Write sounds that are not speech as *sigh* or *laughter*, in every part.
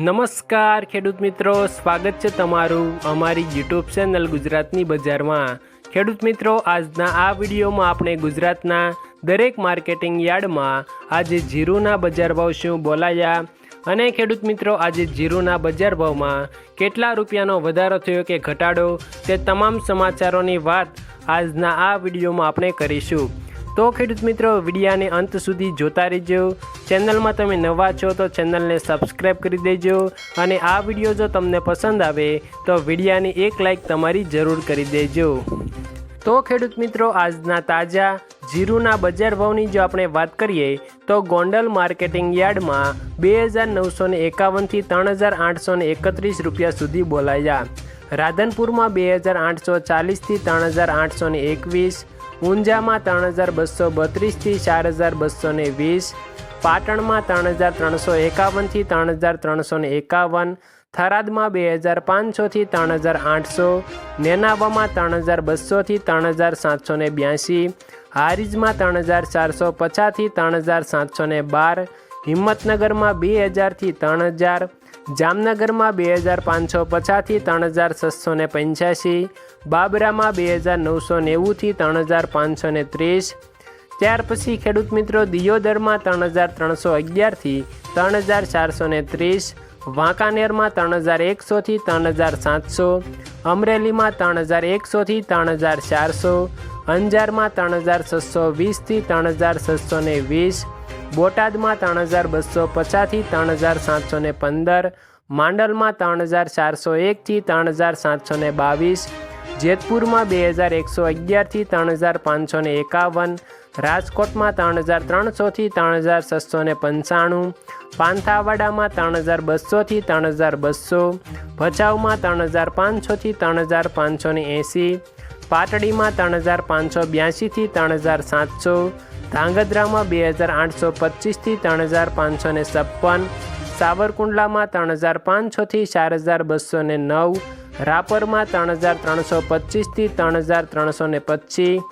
નમસ્કાર, ખેડૂત મિત્રો. સ્વાગત છે તમારું અમારી યુટ્યુબ ચેનલ ગુજરાતની બજારમાં. ખેડૂત મિત્રો, આજના આ વિડીયોમાં આપણે ગુજરાતના દરેક માર્કેટિંગ યાર્ડમાં આજે જીરુના બજાર ભાવ શું બોલાયા? અને ખેડૂત મિત્રો, આજે જીરુના બજાર ભાવમાં કેટલા રૂપિયાનો વધારો થયો કે ઘટાડો? તે તમામ સમાચારોની વાત આજના આ વિડીયોમાં આપણે કરીશું. તો ખેડૂત મિત્રો, વિડીયાને અંત સુધી જોતા રહેજો. ચેનલમાં તમે નવા છો તો ચેનલને સબસ્ક્રાઈબ કરી દેજો અને આ વીડિયો જો તમને પસંદ આવે તો વિડીયાની એક લાઈક તમારી જરૂર કરી દેજો. તો ખેડૂત મિત્રો, આજના તાજા જીરુના બજાર ભાવની જો આપણે વાત કરીએ તો ગોંડલ માર્કેટિંગ યાર્ડમાં બે હજાર નવસો ને એકાવનથી ત્રણ હજાર આઠસો ને એકત્રીસ રૂપિયા સુધી બોલાયા. રાધનપુરમાં બે હજાર આઠસો ચાલીસથી ત્રણ હજાર આઠસો ને એકવીસ, ઊંઝામાં ત્રણ હજાર બસો બત્રીસથી ચાર હજાર બસો ને વીસ પાટણમાં ત્રણ હજાર ત્રણસો એકાવનથી ત્રણ હજાર ત્રણસો ને એકાવન, થરાદમાં બે હજાર પાંચસોથી ત્રણ હજાર આઠસો, નેનાવામાં ત્રણ હજાર બસોથી ત્રણ હજાર સાતસો ને બ્યાસી, હારીજમાં ત્રણ હજાર ચારસો પચાસથી ત્રણ હજાર સાતસો ને બાર, હિંમતનગરમાં બે હજારથી ત્રણ હજાર, જામનગરમાં બે હજાર પાંચસો પચાસથી ત્રણ હજાર છસો ને પંચ્યાસી, બાબરામાં બે હજાર નવસો નેવુંથી ત્રણ હજાર પાંચસો ને ત્રીસ ત્યાર પછી ખેડૂત મિત્રો દિયોદરમાં ત્રણ હજાર ત્રણસો અગિયારથી ત્રણ હજાર ચારસો ને ત્રીસ વાંકાનેરમાં ત્રણ હજાર એકસોથી ત્રણ હજાર સાતસો અમરેલીમાં ત્રણ હજાર એકસોથી ત્રણ હજાર ચારસો અંજારમાં ત્રણ હજાર છસો વીસથી ત્રણ હજાર છસો ને વીસ બોટાદમાં ત્રણ હજાર બસો પચાસથી ત્રણ હજાર સાતસો ને પંદર માંડલમાં ત્રણ હજાર ચારસો એકથી ત્રણ હજાર સાતસો ને બાવીસ જેતપુરમાં બે હજાર એકસો અગિયારથી ત્રણ હજાર પાંચસો ને એકાવન રાજકોટમાં ત્રણ હજાર ત્રણસોથી ત્રણ હજાર છસો ને પંચાણું પાંથાવાડામાં ત્રણ હજાર બસોથી ત્રણ હજાર બસો ભચાઉમાં ત્રણ હજાર પાંચસોથી ત્રણ હજાર પાંચસો ને એંસી પાટડીમાં ત્રણ હજાર પાંચસો બ્યાસીથી ત્રણ હજાર સાતસો ધાંગધ્રામાં બે હજાર આઠસો પચીસથી ત્રણ હજાર પાંચસો ને છપ્પન સાવરકુંડલામાં ત્રણ હજાર પાંચસોથી ચાર હજાર બસો ને નવ રાપરમાં ત્રણ હજાર ત્રણસો પચીસથી ત્રણ હજાર ત્રણસો ને પચીસ.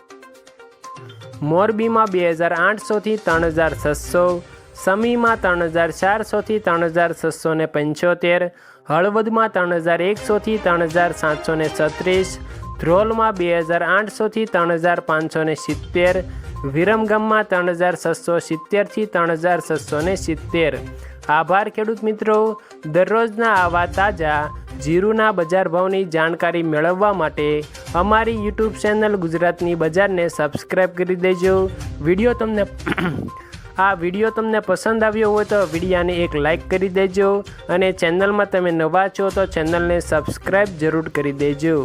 મોરબીમાં બે હજાર આઠસોથી ત્રણ હજાર છસો. સમીમાં ત્રણ હજાર ચારસોથી ત્રણ હજાર છસો ને પંચોતેર. હળવદમાં ત્રણ હજાર એકસોથી ત્રણ હજાર સાતસો ને છત્રીસ. ધ્રોલમાં બે હજાર આઠસોથી ત્રણ હજાર પાંચસો ને સિત્તેર. વિરમગામમાં ત્રણ હજાર છસો સિત્તેરથી ત્રણ હજાર છસો ને સિત્તેર. આભાર, ખેડૂત મિત્રો. દરરોજના આવા તાજા. જીરુના બજાર ભાવની જાણકારી મેળવવા માટે અમારી યુટ્યુબ ચેનલ ગુજરાતની બજારને સબસ્ક્રાઈબ કરી દેજો. વીડિયો તમને *clears throat* આ વીડિયો તમને પસંદ આવ્યો હોય તો વિડીયાને એક લાઈક કરી દેજો અને ચેનલમાં તમે નવા છો તો ચેનલને સબસ્ક્રાઈબ જરૂર કરી દેજો.